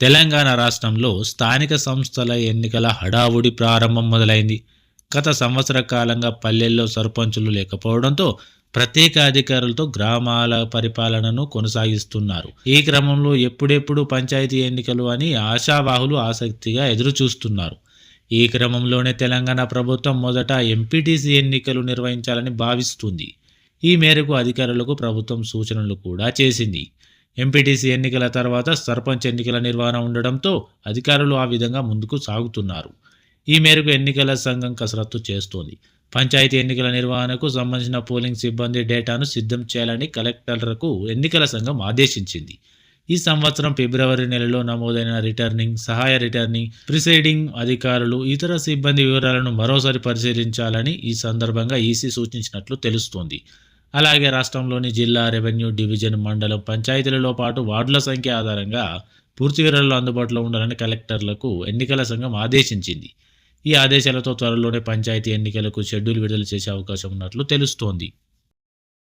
తెలంగాణ రాష్ట్రంలో స్థానిక సంస్థల ఎన్నికల హడావుడి ప్రారంభం మొదలైంది. గత సంవత్సర కాలంగా పల్లెల్లో సర్పంచులు లేకపోవడంతో ప్రత్యేక అధికారులతో గ్రామాల పరిపాలనను కొనసాగిస్తున్నారు. ఈ క్రమంలో ఎప్పుడెప్పుడు పంచాయతీ ఎన్నికలు అని ఆశావాహులు ఆసక్తిగా ఎదురుచూస్తున్నారు. ఈ క్రమంలోనే తెలంగాణ ప్రభుత్వం మొదట ఎంపీటీసీ ఎన్నికలు నిర్వహించాలని భావిస్తుంది. ఈ మేరకు అధికారులకు ప్రభుత్వం సూచనలు కూడా చేసింది. ఎంపీటీసీ ఎన్నికల తర్వాత సర్పంచ్ ఎన్నికల నిర్వహణ ఉండడంతో అధికారులు ఆ విధంగా ముందుకు సాగుతున్నారు. ఈ మేరకు ఎన్నికల సంఘం కసరత్తు చేస్తోంది. పంచాయతీ ఎన్నికల నిర్వహణకు సంబంధించిన పోలింగ్ సిబ్బంది డేటాను సిద్ధం చేయాలని కలెక్టర్లకు ఎన్నికల సంఘం ఆదేశించింది. ఈ సంవత్సరం ఫిబ్రవరి నెలలో నమోదైన రిటర్నింగ్ సహాయ రిటర్నింగ్ ప్రిసైడింగ్ అధికారులు ఇతర సిబ్బంది వివరాలను మరోసారి పరిశీలించాలని ఈ సందర్భంగా ఈసీ సూచించినట్లు తెలుస్తోంది. అలాగే రాష్ట్రంలోని జిల్లా రెవెన్యూ డివిజన్ మండలం పంచాయతీలలో పాటు వార్డుల సంఖ్య ఆధారంగా పూర్తి వివరాలు అందుబాటులో ఉండాలని కలెక్టర్లకు ఎన్నికల సంఘం ఆదేశించింది. ఈ ఆదేశాలతో త్వరలోనే పంచాయతీ ఎన్నికలకు షెడ్యూల్ విడుదల చేసే అవకాశం ఉన్నట్లు తెలుస్తోంది.